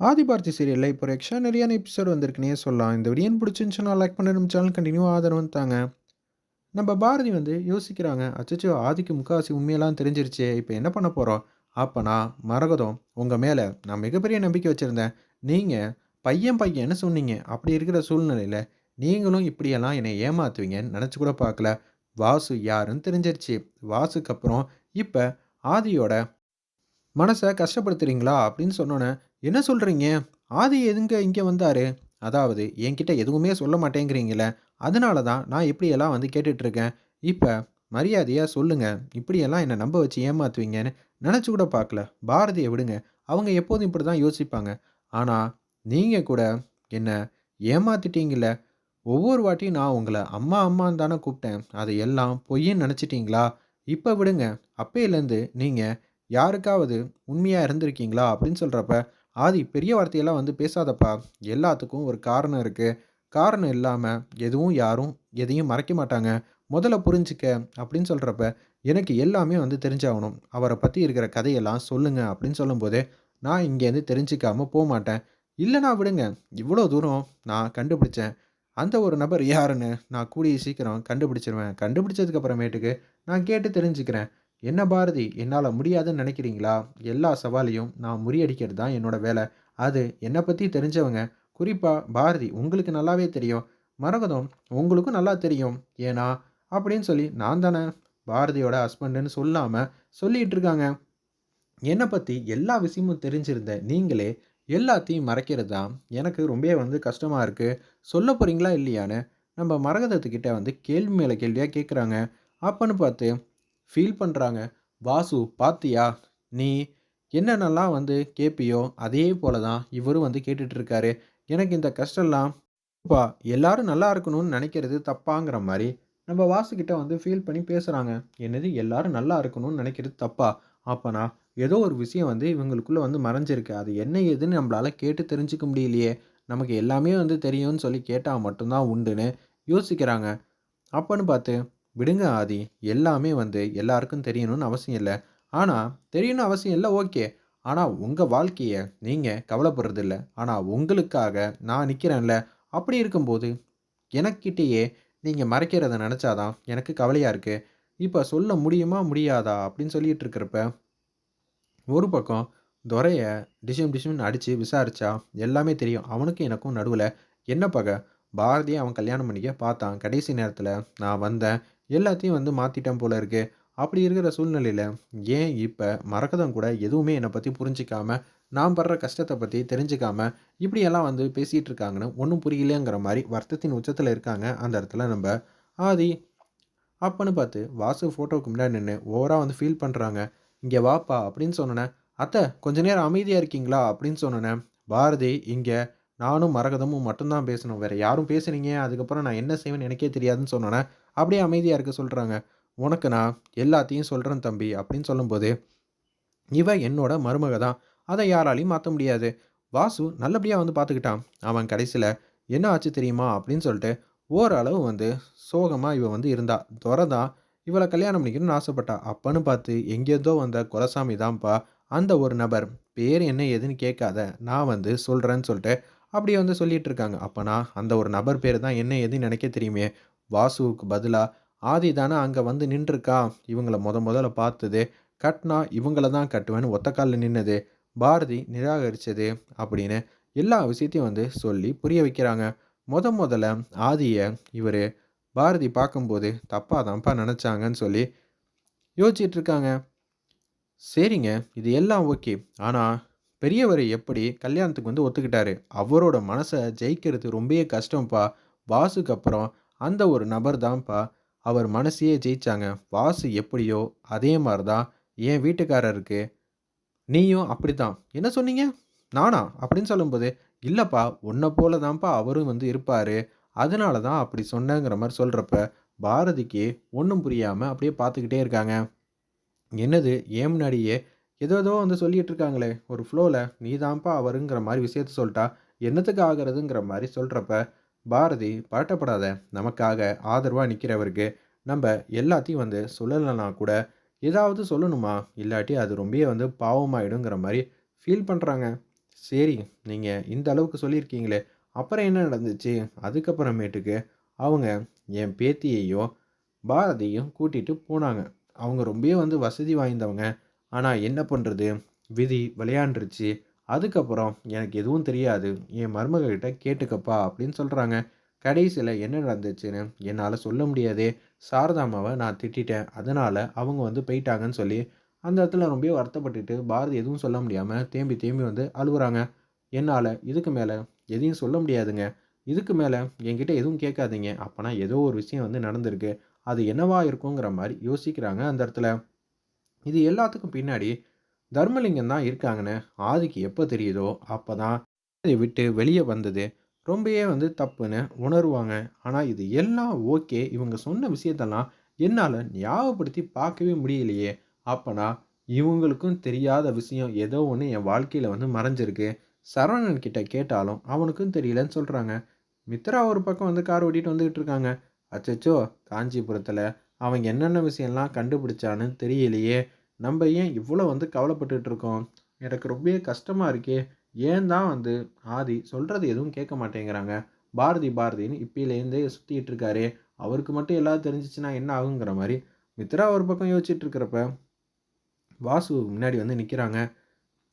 ஆதிபாரதி சீரியலில் இப்போ ஒரு நிறையான எபிசோட் வந்திருக்குனே சொல்லலாம். இந்த வீடியோ பிடிச்சிருந்துச்சுன்னா லைக் பண்ண நம்ம சேனல் கண்டினியூ ஆதரவு தாங்க. நம்ம பாரதி வந்து யோசிக்கிறாங்க. அச்சச்சோ! ஆதிக்கு முக்காசி உண்மையெல்லாம் தெரிஞ்சிருச்சே! இப்போ என்ன பண்ண போகிறோம் அப்பனா மரகதம் உங்கள் மேலே நான் மிகப்பெரிய நம்பிக்கை வச்சுருந்தேன் நீங்கள் பையன் பையன்னு சொன்னீங்க. அப்படி இருக்கிற சூழ்நிலையில் நீங்களும் இப்படியெல்லாம் என்னை ஏமாத்துவீங்கன்னு நினச்சி கூட பார்க்கல. வாசு யாருன்னு தெரிஞ்சிருச்சு. வாசுக்கு அப்புறம் இப்போ ஆதியோட மனசை கஷ்டப்படுத்துறீங்களா? அப்படின்னு சொன்னோன்னே என்ன சொல்கிறீங்க ஆதி எதுங்க இங்கே வந்தார் அதாவது என்கிட்ட எதுவுமே சொல்ல மாட்டேங்கிறீங்களே அதனால தான் நான் இப்படியெல்லாம் வந்து கேட்டுட்ருக்கேன். இப்போ மரியாதையாக சொல்லுங்கள் இப்படியெல்லாம் என்னை நம்ப வச்சு ஏமாத்துவீங்கன்னு நினச்சி கூட பார்க்கல. பாரதியை விடுங்க. அவங்க எப்போதும் இப்படி தான் யோசிப்பாங்க. ஆனால் நீங்கள் கூட என்னை ஏமாத்திட்டீங்கள ஒவ்வொரு வாட்டியும் நான் உங்களை அம்மா அம்மான்னு தானே கூப்பிட்டேன். அதை எல்லாம் பொய்ன்னு நினச்சிட்டிங்களா இப்போ விடுங்க. அப்பையிலேருந்து நீங்கள் யாருக்காவது உண்மையாக இருந்திருக்கீங்களா? அப்படின்னு சொல்கிறப்ப ஆதி பெரிய வார்த்தையெல்லாம் வந்து பேசாதப்பா. எல்லாத்துக்கும் ஒரு காரணம் இருக்குது காரணம் இல்லாமல் எதுவும் யாரும் எதையும் மறைக்க மாட்டாங்க. முதல்ல புரிஞ்சுக்க அப்படின்னு சொல்கிறப்ப எனக்கு எல்லாமே வந்து தெரிஞ்சாகணும். அவரை பற்றி இருக்கிற கதையெல்லாம் சொல்லுங்கள் அப்படின்னு சொல்லும்போது, நான் இங்கேருந்து தெரிஞ்சிக்காமல் போக மாட்டேன் இல்லைனா விடுங்க. இவ்வளோ தூரம் நான் கண்டுபிடிச்சேன். அந்த ஒரு நபர் யாருன்னு நான் கூடிய சீக்கிரம் கண்டுபிடிச்சிருவேன். கண்டுபிடிச்சதுக்கு அப்புறமேட்டுக்கு நான் கேட்டு தெரிஞ்சுக்கிறேன். என்ன பாரதி என்னால் முடியாதுன்னு நினைக்கிறீங்களா? எல்லா சவாலையும் நான் முறியடிக்கிறது தான் என்னோட வேலை. அது என்னை பற்றி தெரிஞ்சவங்க. குறிப்பாக பாரதி உங்களுக்கு நல்லாவே தெரியும். மரகதம் உங்களுக்கும் நல்லா தெரியும். ஏன்னா அப்படின்னு சொல்லி நான் தானே பாரதியோட ஹஸ்பண்டுன்னு சொல்லாமல் சொல்லிகிட்டு இருக்காங்க. என்னை பற்றி எல்லா விஷயமும் தெரிஞ்சிருந்த நீங்களே எல்லாத்தையும் மறைக்கிறது தான் எனக்கு ரொம்பவே வந்து கஷ்டமாக இருக்குது சொல்ல போகிறீங்களா இல்லையான்னு நம்ம மரகதத்துக்கிட்ட வந்து கேள்வி மேலே கேள்வியாக கேட்குறாங்க. அப்பன்னு பார்த்து ஃபீல் பண்ணுறாங்க வாசு பாத்தியா? நீ என்னென்னலாம் வந்து கேட்பியோ, அதே போல தான் இவரும் வந்து கேட்டுட்ருக்காரு எனக்கு இந்த கஷ்டம்லாம் "அப்பா எல்லாரும் நல்லா இருக்கணும்னு நினைக்கிறது தப்பாங்கிற மாதிரி நம்ம வாசுக்கிட்ட வந்து ஃபீல் பண்ணி பேசுகிறாங்க என்னது எல்லாரும் நல்லா இருக்கணும்னு நினைக்கிறது தப்பா? அப்போனா ஏதோ ஒரு விஷயம் வந்து இவங்களுக்குள்ளே வந்து மறைஞ்சிருக்கு. அது என்ன ஏதுன்னு நம்மளால் கேட்டு தெரிஞ்சுக்க முடியலையே! நமக்கு எல்லாமே வந்து தெரியும்னு சொல்லி கேட்டால் மட்டும்தான் உண்டுன்னு யோசிக்கிறாங்க. அப்போன்னு பார்த்து விடுங்க ஆதி. எல்லாமே வந்து எல்லாருக்கும் தெரியணும்னு அவசியம் இல்லை ஆனால் தெரியணும்னு அவசியம் இல்லை ஓகே. ஆனால் உங்கள் வாழ்க்கையை நீங்கள் கவலைப்படுறதில்ல. ஆனால் உங்களுக்காக நான் நிற்கிறேன்ல அப்படி இருக்கும்போது, எனக்கிட்டேயே நீங்கள் மறைக்கிறத நினச்சாதான் எனக்கு கவலையாக இருக்குது இப்போ சொல்ல முடியுமா? முடியாதா? அப்படின்னு சொல்லிட்டு இருக்கிறப்ப, ஒரு பக்கம் துறையை டிஷும் டிஷும்னு அடித்து விசாரித்தா எல்லாமே தெரியும். அவனுக்கும் எனக்கும் நடுவில் என்ன பகை? பாரதியை அவன் கல்யாணம் பண்ணிக்க பார்த்தான். கடைசி நேரத்தில் நான் வந்தேன். எல்லாத்தையும் வந்து மாற்றிட்டேன் போல இருக்கு. அப்படி இருக்கிற சூழ்நிலையில் ஏன் இப்போ மரகதம் கூட எதுவுமே என்னை பற்றி புரிஞ்சிக்காமல் நான் படுற கஷ்டத்தை பற்றி தெரிஞ்சுக்காமல் இப்படியெல்லாம் வந்து பேசிகிட்டு இருக்காங்கன்னு ஒன்றும் புரியலையேங்கிற மாதிரி வருத்தத்தின் உச்சத்தில் இருக்காங்க. அந்த இடத்துல நம்ம ஆதி. அப்பன்னு பார்த்து வாசு ஃபோட்டோவுக்கு முன்னாடி நின்று ஓவராக வந்து ஃபீல் பண்ணுறாங்க இங்கே வாப்பா" அப்படின்னு சொன்னேன் "அத்தை கொஞ்ச நேரம் அமைதியாக இருக்கீங்களா?" அப்படின்னு சொன்னோனே, பாரதி இங்கே நானும் மரகதமும் மட்டும்தான் பேசணும். வேறு யாரும் பேசுனீங்க, அதுக்கப்புறம் நான் என்ன செய்வேன்னு எனக்கே தெரியாதுன்னு சொன்னேன் அப்படியே அமைதியாக இருக்க சொல்கிறாங்க "உனக்கு நான் எல்லாத்தையும் சொல்கிறேன் தம்பி" அப்படின்னு சொல்லும்போது, "இவ என்னோட மருமக தான். அதை யாராலையும் மாற்ற முடியாது. வாசு நல்லபடியாக வந்து பார்த்துக்கிட்டான். அவன் கடைசியில் என்ன ஆச்சு தெரியுமா?" அப்படின்னு சொல்லிட்டு ஓரளவு வந்து சோகமாக இவன் வந்து இருந்தா. துரை தான் கல்யாணம் பண்ணிக்கணும்னு ஆசைப்பட்டா. அப்பன்னு பார்த்து எங்கேருந்தோ வந்த குலசாமி தான்ப்பா அந்த ஒரு நபர். பேர் என்ன ஏதுன்னு கேட்காத. நான் வந்து சொல்கிறேன்னு சொல்லிட்டு அப்படியே வந்து சொல்லிகிட்டு இருக்காங்க. அப்போனா அந்த ஒரு நபர் பேர் தான் என்ன ஏதுன்னு நினைக்க தெரியுமே. வாசுவுக்கு பதிலாக ஆதி தானே அங்கே வந்து நின்றுருக்கா இவங்கள முத முதல்ல பார்த்தது. கட்னா இவங்கள தான் கட்டுவேன்னு ஒத்தக்காலில் நின்னது. பாரதி நிராகரித்தது அப்படின்னு எல்லா விஷயத்தையும் வந்து சொல்லி புரிய வைக்கிறாங்க. முத முதல்ல ஆதியை இவர் பாரதி பார்க்கும்போது தப்பாக தான்ப்பா நினச்சாங்கன்னு சொல்லி யோசிச்சிட்ருக்காங்க சரிங்க. இது எல்லாம் ஓகே. ஆனால் பெரியவர் எப்படி கல்யாணத்துக்கு வந்து ஒத்துக்கிட்டாரு? அவரோட மனசை ஜெயிக்கிறது ரொம்பவே கஷ்டம்ப்பா. வாசுக்கு அப்புறம் அந்த ஒரு நபர் தான்ப்பா அவர் மனசையே ஜெயிச்சாங்க. வாசு எப்படியோ அதே மாதிரி தான் என் வீட்டுக்காரருக்கு. நீயும் அப்படித்தான். என்ன சொன்னீங்க? நானா? அப்படின்னு சொல்லும்போது, இல்லைப்பா உன்னை போல தான்ப்பா அவரும் வந்து இருப்பார் அதனால தான் அப்படி சொன்னேங்கிற மாதிரி சொல்கிறப்ப பாரதிக்கு ஒன்றும் புரியாமல் அப்படியே பார்த்துக்கிட்டே இருக்காங்க. என்னது ஏன் முன்னாடியே ஏதோ ஏதோ வந்து சொல்லிகிட்டு இருக்காங்களே, ஒரு ஃப்ளோவில் நீ தான்ப்பா அவருங்கிற மாதிரி விஷயத்த சொல்லிட்டா என்னத்துக்கு ஆகிறதுங்கிற மாதிரி சொல்கிறப்ப பாரதி பதட்டப்படாத. நமக்காக ஆதரவாக நிற்கிறவருக்கு நம்ம எல்லாத்தையும் வந்து சொல்லலனா கூட, ஏதாவது சொல்லணுமா? இல்லாட்டி அது ரொம்பவே வந்து பாவமாயிடுங்கிற மாதிரி ஃபீல் பண்ணுறாங்க சரி நீங்கள் இந்த அளவுக்கு சொல்லியிருக்கீங்களே அப்புறம் என்ன நடந்துச்சு? அதுக்கப்புறமேட்டுக்கு அவங்க என் பேத்தியையும் பாரதியும் கூட்டிகிட்டு போனாங்க. அவங்க ரொம்பவே வந்து வசதி வாய்ந்தவங்க. ஆனால் என்ன பண்ணுறது விதி விளையாண்டுருச்சு. அதுக்கப்புறம் எனக்கு எதுவும் தெரியாது. என் மருமகிட்ட கேட்டுக்கப்பா அப்படின்னு சொல்கிறாங்க கடைசியில் என்ன நடந்துச்சுன்னு என்னால் சொல்ல முடியாதே. சாரதாமாவை நான் திட்டிட்டேன். அதனால் அவங்க வந்து போயிட்டாங்கன்னு சொல்லி அந்த இடத்துல ரொம்ப வருத்தப்பட்டுட்டு பாரதி எதுவும் சொல்ல முடியாமல் தேம்பி தேம்பி வந்து அழுகுறாங்க. என்னால் இதுக்கு மேலே எதையும் சொல்ல முடியாதுங்க. இதுக்கு மேலே என்கிட்ட எதுவும் கேட்காதீங்க. அப்போனா ஏதோ ஒரு விஷயம் வந்து நடந்திருக்கு. அது என்னவா இருக்குங்கிற மாதிரி யோசிக்கிறாங்க அந்த இடத்துல. இது எல்லாத்துக்கும் பின்னாடி தர்மலிங்கம் தான் இருக்காங்கன்னு ஆதிக்கு எப்போ தெரியுதோ அப்போ தான் இதை விட்டு வெளியே வந்தது. ரொம்பவே வந்து தப்புன்னு உணருவாங்க. ஆனால் இது எல்லாம் ஓகே. இவங்க சொன்ன விஷயத்தெல்லாம் என்னால் ஞாபகப்படுத்தி பார்க்கவே முடியலையே. அப்போனா இவங்களுக்கும் தெரியாத விஷயம் ஏதோ ஒன்று என் வாழ்க்கையில் வந்து மறைஞ்சிருக்கு. சரவணன் கிட்ட கேட்டாலும் அவனுக்கும் தெரியலன்னு சொல்கிறாங்க மித்ரா ஒரு பக்கம் வந்து கார் ஓட்டிகிட்டு வந்துக்கிட்டு இருக்காங்க. அச்சச்சோ காஞ்சிபுரத்தில் அவங்க என்னென்ன விஷயம்லாம் கண்டுபிடிச்சான்னு தெரியலையே. நம்ம ஏன் இவ்வளோ வந்து கவலைப்பட்டுட்டு இருக்கோம் எனக்கு ரொம்பவே கஷ்டமாக இருக்கே. ஏன் தான் வந்து ஆதி சொல்கிறது எதுவும் கேட்க மாட்டேங்கிறாங்க? பாரதி பாரதின்னு இப்பயிலேருந்தே சுற்றிட்டு இருக்காரு. அவருக்கு மட்டும் எல்லாம் தெரிஞ்சிச்சுன்னா என்ன ஆகுங்கிற மாதிரி மித்ரா ஒரு பக்கம் யோசிச்சுட்டு இருக்கிறப்ப வாசு முன்னாடி வந்து நிற்கிறாங்க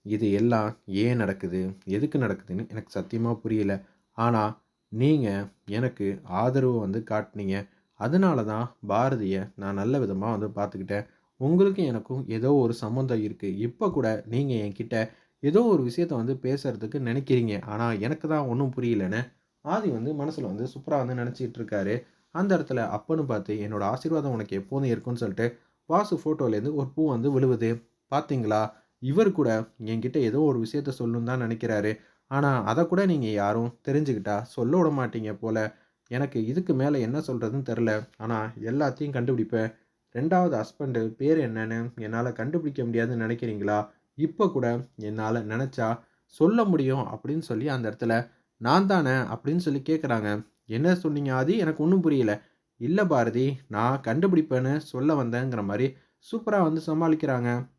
இது எல்லாம் ஏன் நடக்குது? எதுக்கு நடக்குதுன்னு எனக்கு சத்தியமாக புரியல. ஆனால் நீங்கள் எனக்கு ஆதரவு வந்து காட்டினீங்க. அதனால தான் பாரதியை நான் நல்ல விதமாக வந்து பார்த்துக்கிட்டேன். உங்களுக்கும் எனக்கும் ஏதோ ஒரு சம்மந்தம் இருக்குது இப்போ கூட நீங்கள் என்கிட்ட ஏதோ ஒரு விஷயத்த வந்து பேசுகிறதுக்கு நினைக்கிறீங்க. ஆனால் எனக்கு தான் ஒன்றும் புரியலன்னு ஆதி வந்து மனசில் வந்து சூப்பராக வந்து நினச்சிட்டு இருக்காரு. அந்த இடத்துல அப்பன்னு பார்த்து என்னோடய ஆசீர்வாதம் உனக்கு எப்போதும் இருக்குன்னு சொல்லிட்டு வாசு ஃபோட்டோலேருந்து ஒரு பூ வந்து விழுவுது. பார்த்தீங்களா இவர் கூட என்கிட்ட ஏதோ ஒரு விஷயத்த சொல்லணும் தான் நினைக்கிறாரு. ஆனால் அதை கூட நீங்கள் யாரும் தெரிஞ்சுக்கிட்டா சொல்ல விட மாட்டீங்க போல். எனக்கு இதுக்கு மேலே என்ன சொல்கிறதுன்னு தெரில ஆனால் எல்லாத்தையும் கண்டுபிடிப்பேன். ரெண்டாவது ஹஸ்பண்டு பேர் என்னன்னு என்னால் கண்டுபிடிக்க முடியாதுன்னு நினைக்கிறீங்களா? இப்போ கூட என்னால் நினச்சா சொல்ல முடியும் அப்படின்னு சொல்லி அந்த இடத்துல நான் தானே? அப்படின்னு சொல்லி கேட்குறாங்க என்ன சொன்னீங்க ஆதி? எனக்கு ஒன்றும் புரியல. இல்லை பாரதி நான் கண்டுபிடிப்பேன்னு சொல்ல வந்தேங்கிற மாதிரி சூப்பராக வந்து சமாளிக்கிறாங்க.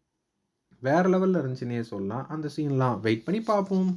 வேறு லெவலில் இருந்துச்சுன்னே சொல்லலாம். அந்த சீன்லாம் வெயிட் பண்ணி பார்ப்போம்.